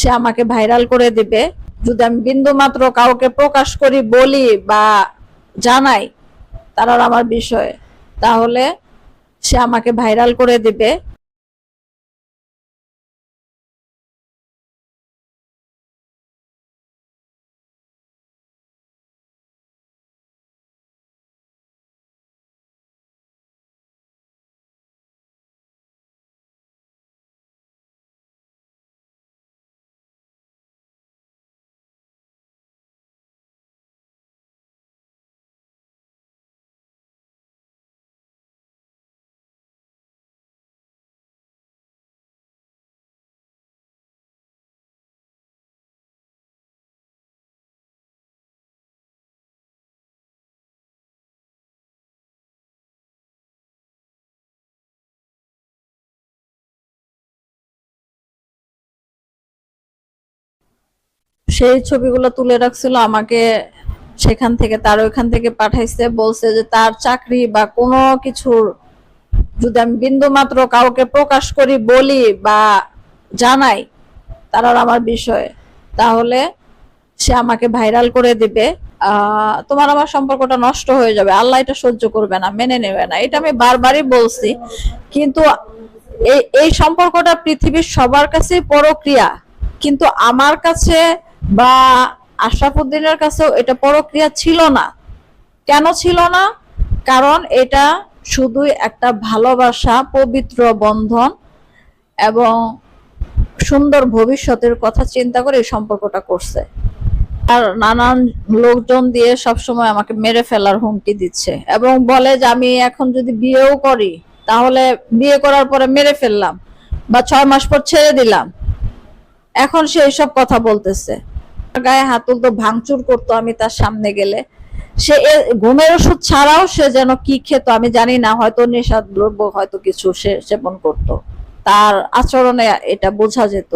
সে আমাকে ভাইরাল করে দিবে। যদি আমি বিন্দু মাত্র কাউকে প্রকাশ করি, বলি বা জানাই তারার আমার বিষয়ে। তাহলে সে আমাকে ভাইরাল করে দিবে। সেই ছবিগুলো তুলে রাখছিল, আমাকে সেখান থেকে তার ওইখান থেকে পাঠাইছে, বলছে যে তার চাকরি বা কোনো কিছুর যদি আমি বিন্দু মাত্র কাউকে প্রকাশ করি, বলি বা জানাই তারার আমার বিষয়ে। তাহলে সে আমাকে ভাইরাল করে দিবে। তোমার আমার সম্পর্কটা নষ্ট হয়ে যাবে। আল্লাহ এটা সহ্য করবে না, মেনে নেবে না। এটা আমি বারবারই বলছি। কিন্তু এই এই সম্পর্কটা পৃথিবীর সবার কাছে পরক্রিয়া। কিন্তু আমার কাছে বা আশরাফুদ্দিনের কাছেও এটা পরক্রিয়া ছিল না। কেন ছিল না? কারণ এটা শুধুই একটা ভালোবাসা, পবিত্র বন্ধন এবং সুন্দর ভবিষ্যতের কথা চিন্তা করে এই সম্পর্কটা করছে। আর নানান লোকজন দিয়ে সবসময় আমাকে মেরে ফেলার হুমকি দিচ্ছে এবং বলে যে, আমি এখন যদি বিয়েও করি, তাহলে বিয়ে করার পরে মেরে ফেললাম বা ছয় মাস পর ছেড়ে দিলাম। এখন সে এইসব কথা বলতেছে। গায়ে হাত তুলতো, ভাঙচুর করতো আমি তার সামনে গেলে। সে ঘুমের ওষুধ ছাড়াও সে যেন কি খেত আমি জানি না, হয়তো নেশা দ্রব্য হয়তো কিছু সে সেবন করত। তার আচরণে এটা বোঝা যেত।